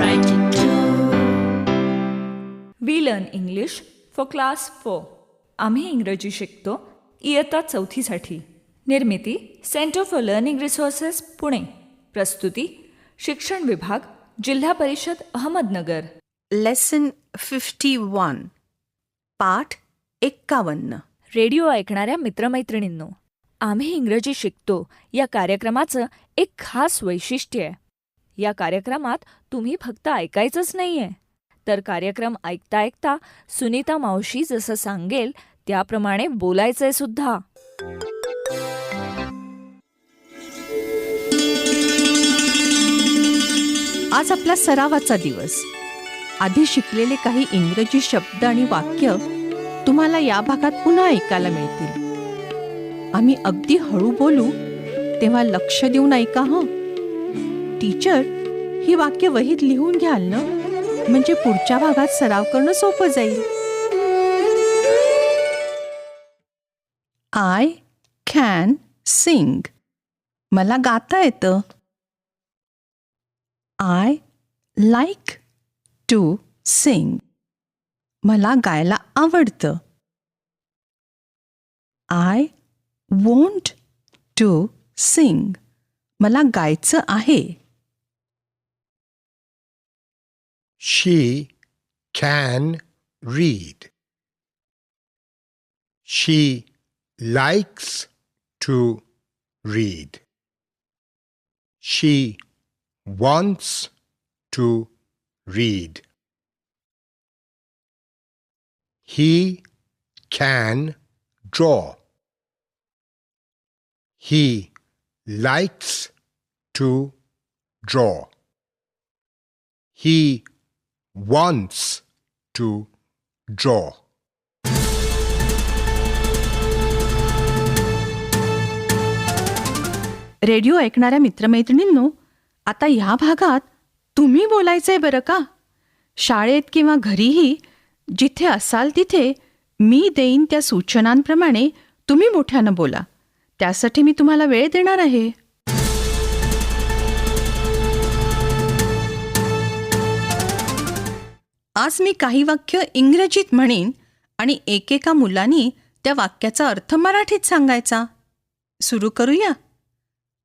read and write it too. We learn English for class four आम्ही इंग्रजी शिकतो इयत्ता चौथीसाठी. निर्मिती centre for learning resources Pune. प्रस्तुती शिक्षण विभाग जिल्हा परिषद अहमदनगर. लेसन फिफ्टी वन पाठ एक्कावन्न. रेडिओ ऐकणाऱ्या मित्रमैत्रिणींनो आम्ही इंग्रजी शिकतो. या कार्यक्रमाचं एक खास वैशिष्ट्य आहे. या कार्यक्रमात तुम्ही फक्त ऐकायचंच नाहीये. तर कार्यक्रम ऐकता ऐकता सुनीता मावशी जसं सांगेल त्याप्रमाणे बोलायचंय सुद्धा. आज आपला सरावाचा दिवस. आधी शिकलेले काही इंग्रजी शब्द आणि वाक्य तुम्हाला या भागात पुन्हा ऐकायला मिळतील. आम्ही अगदी हळू बोलू तेव्हा लक्ष देऊन ऐका हं? टीचर ही वाक्य वहीत लिहून घ्याल ना? म्हणजे पुढच्या भागात सराव करणं सोपं जाईल. आय कॅन सिंग मला गाता येतं. आय लाईक टू सिंग मला गायला आवडतं. आय वोंट टू सिंग मला गायचं आहे. She can read. She likes to read. She wants to read. He can draw. He likes to draw. He wants to draw. Radio ऐकणाऱ्या मित्रमैत्रिणींनो आता ह्या भागात तुम्ही बोलायचंय बरं का? शाळेत किंवा घरीही जिथे असाल तिथे मी देईन त्या सूचनांप्रमाणे तुम्ही मोठ्यानं बोला. त्यासाठी मी तुम्हाला वेळ देणार आहे. आज मी काही वाक्य इंग्रजीत म्हणेन आणि एकेका मुलांनी त्या वाक्याचा अर्थ मराठीत सांगायचा. सुरू करूया?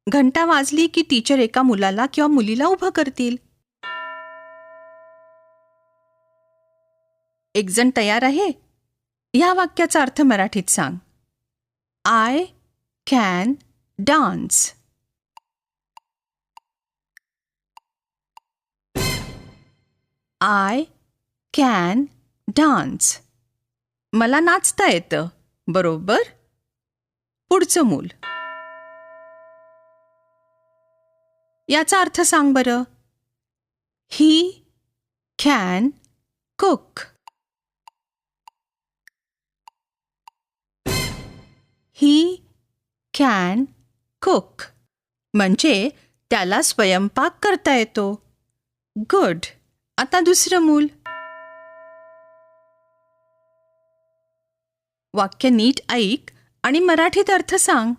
घंटा वाजली की टीचर एका मुलाला किंवा मुलीला उभं करतील. एक जण तयार आहे? या वाक्याचा अर्थ मराठीत सांग. I can dance I can dance मला नाचता येतं. बरोबर? पुढचं मूल. याचा अर्थ सांग बरं. He can cook he can cook म्हणजे त्याला स्वयंपाक करता येतो. गुड आता दुसरं मूल. वाक्य नीट ऐक आणि मराठीत अर्थ सांग.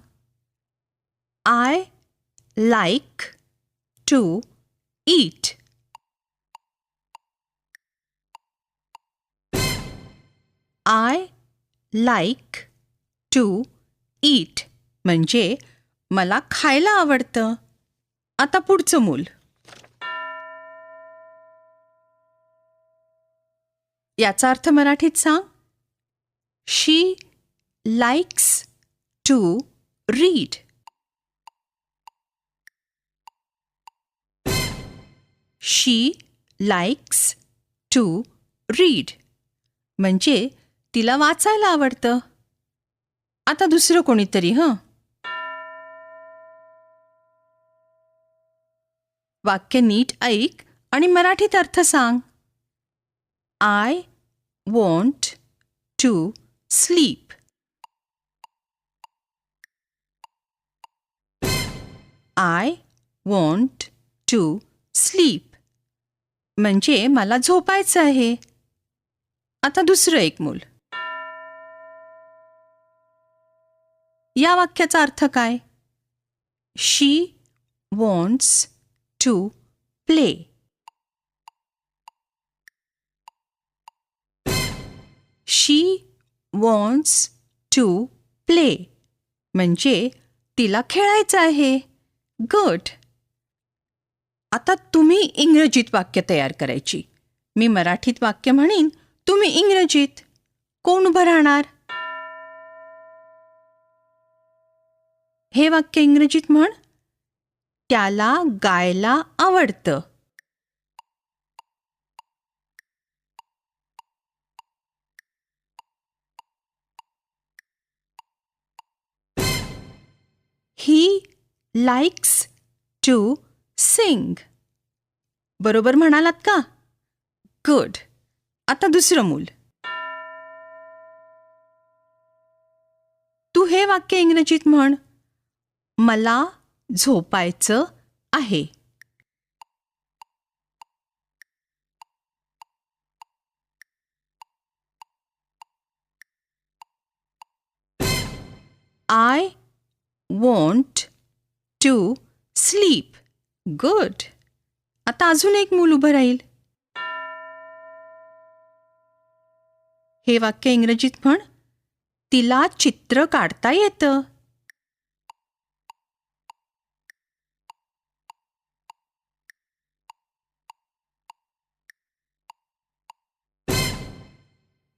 I like to eat I like to eat म्हणजे मला खायला आवडतं. आता पुढचं मूल. याचा अर्थ मराठीत सांग. She likes to read she likes to read म्हणजे तिला वाचायला आवडतं. आता दुसरं कोणीतरी हं? वाक्य नीट ऐक आणि मराठीत अर्थ सांग. I want to sleep. I want to sleep म्हणजे मला झोपायचं आहे. आता दुसरं एक मूल. या वाक्याचा अर्थ काय? She wants to play she wants to play म्हणजे तिला खेळायचं आहे. गुड आता तुम्ही इंग्रजीत वाक्य तयार करायची. मी मराठीत वाक्य म्हणेन तुम्ही इंग्रजीत. कोण उभं राहणार? हे वाक्य इंग्रजीत म्हण. त्याला गायला आवडतं. ही लाईक्स टू सिंग बरोबर म्हणालात का? गुड आता दुसरं मूल. तू हे वाक्य इंग्रजीत म्हण. मला झोपायचं आहे. I want to sleep good आता अजून एक मूल उभं राहील. हे वाक्य इंग्रजीत म्हण तिला चित्र काढता येतं.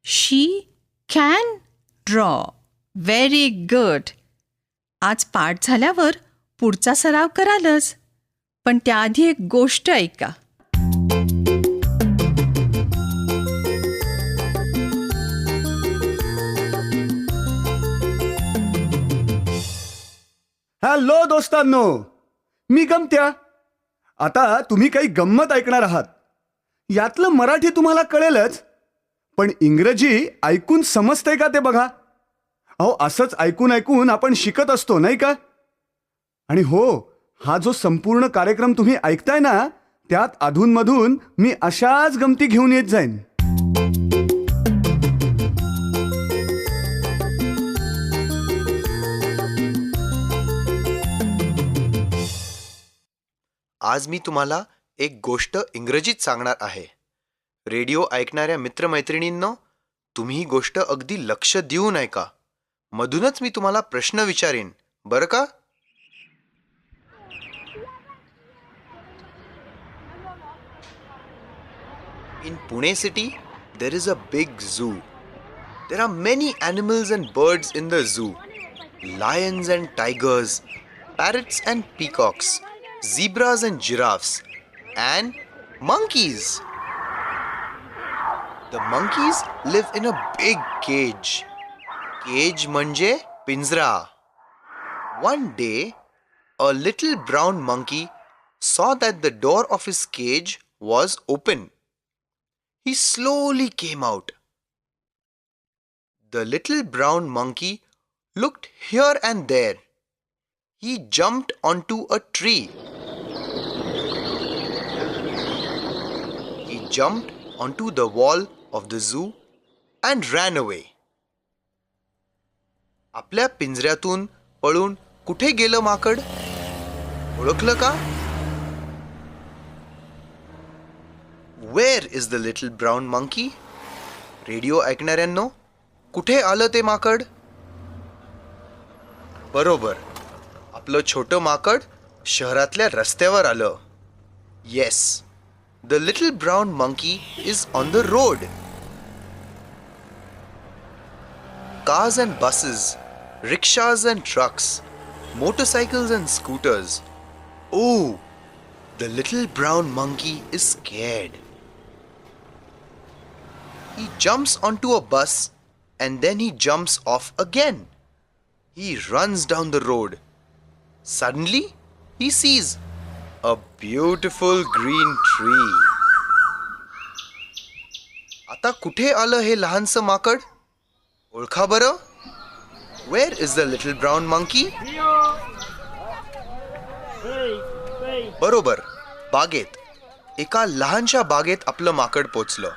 She can draw very good आज पाठ झाल्यावर पुढचा सराव करालच पण त्याआधी एक गोष्ट ऐका. हॅलो दोस्तांनो मी गमत्या. आता तुम्ही काही गंमत ऐकणार आहात. यातलं मराठी तुम्हाला कळेलच पण इंग्रजी ऐकून समजतंय का ते बघा? अहो असंच ऐकून ऐकून आपण शिकत असतो नाही का? आणि हो हा जो संपूर्ण कार्यक्रम तुम्ही ऐकताय ना त्यात अधूनमधून मी अशाच गमती घेऊन येत जाईन. आज मी तुम्हाला एक गोष्ट इंग्रजीत सांगणार आहे. रेडिओ ऐकणाऱ्या मित्रमैत्रिणींनो तुम्ही ही गोष्ट अगदी लक्ष देऊन ऐका मधूनच मी तुम्हाला प्रश्न विचारेन बरं का In Pune city, there is a big zoo. There are many animals and birds in the zoo lions and tigers, parrots and peacocks, zebras and giraffes, and monkeys. The monkeys live in a big cage. Cage म्हणजे पिंजरा. One day, a little brown monkey saw that the door of his cage was open. He slowly came out. The little brown monkey looked here and there. He jumped onto a tree. He jumped onto the wall of the zoo and ran away. आपल्या पिंजऱ्यातून पळून कुठे गेलं माकड? ओळखलं का? Where is the little brown monkey radio ऐकणाऱ्यांनो कुठे आलं ते माकड? बरोबर. आपलं छोटं माकड शहरातल्या रस्त्यावर आलं. Yes the little brown monkey is on the road cars and buses rickshaws and trucks, motorcycles and scooters. Oh, the little brown monkey is scared. He jumps onto a bus and then he jumps off again. He runs down the road. Suddenly, he sees a beautiful green tree. आता कुठे आलं हे लहानसं माकड ओळखा बरं where is the little brown monkey बरोबर बागेत. एका लहानशा बागेत आपलं माकड पोचलं.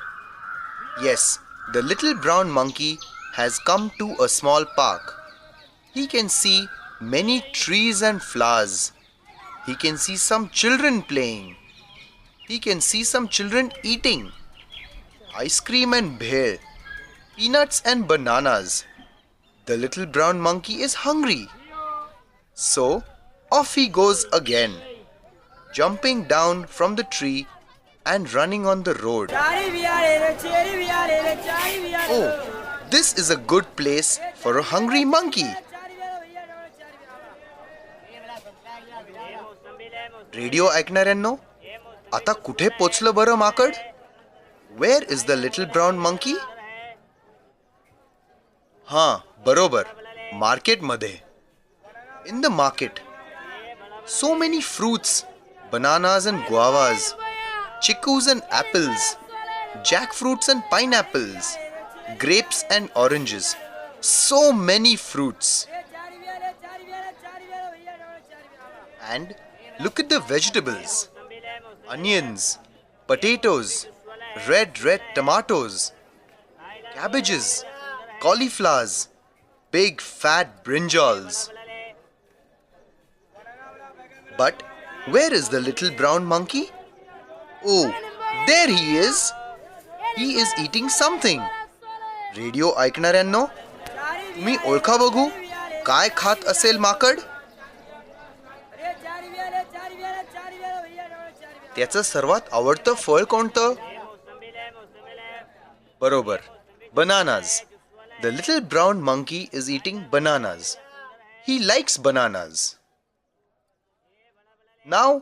Yes the little brown monkey has come to a small park he can see many trees and flowers he can see some children playing he can see some children eating. Ice cream and bhel peanuts and bananas. The little brown monkey is hungry. So off he goes again, jumping down from the tree and running on the road. Oh, this is a good place for a hungry monkey. Radio ऐकणाऱ्यांनो आता कुठे पोचलं बरं माकड where is the little brown monkey हां बरोबर मार्केटमध्ये in the market so many fruits bananas and guavas chikoos and apples jackfruits and pineapples, grapes and oranges. So many fruits. And look at the vegetables onions, potatoes, red, red tomatoes, cabbages, cauliflowers, big fat brinjals. But where is the little brown monkey? Oh, there he is. He is eating something. Radio ऐकणाऱ्यांनो तुम्ही ओळखा बघू काय खात असेल माकड त्याचं सर्वात आवडतं फळ कोणतं बरोबर bananas the little brown monkey is eating bananas he likes bananas now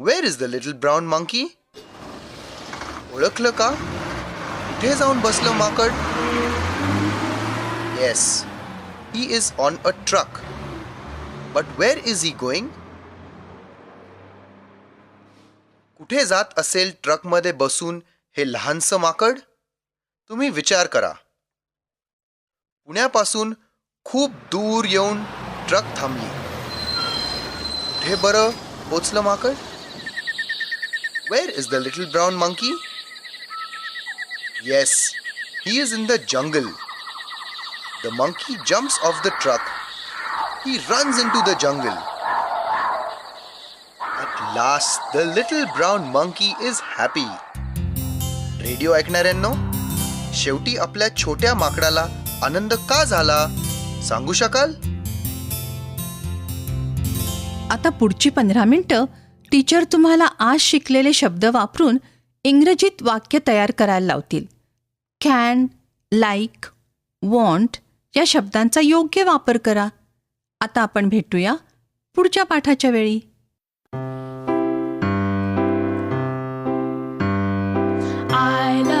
where is the little brown monkey ओळखलं का कुठे जाऊन बसलं माकड yes he is on a truck but where is he going कुठे जात असेल ट्रकमध्ये बसून हे लहानसं माकड तुम्ही विचार करा पुण्यापासून खूप दूर येऊन ट्रक थांबली कुठे बरं पोचलं माकड where is the little brown monkey Yes, he is in the jungle. The monkey jumps off the truck. He runs into the jungle. At last, the little brown monkey is happy. Radio ऐकणाऱ्यांनो शेवटी आपल्या छोट्या माकडाला आनंद का झाला? सांगू शकाल? आता पुढची पंधरा मिनिटं टीचर तुम्हाला आज शिकलेले शब्द वापरून इंग्रजीत वाक्य तयार करायला लावतील. कॅन लाईक वॉन्ट या शब्दांचा योग्य वापर करा. आता आपण भेटूया पुढच्या पाठाच्या वेळी. I learn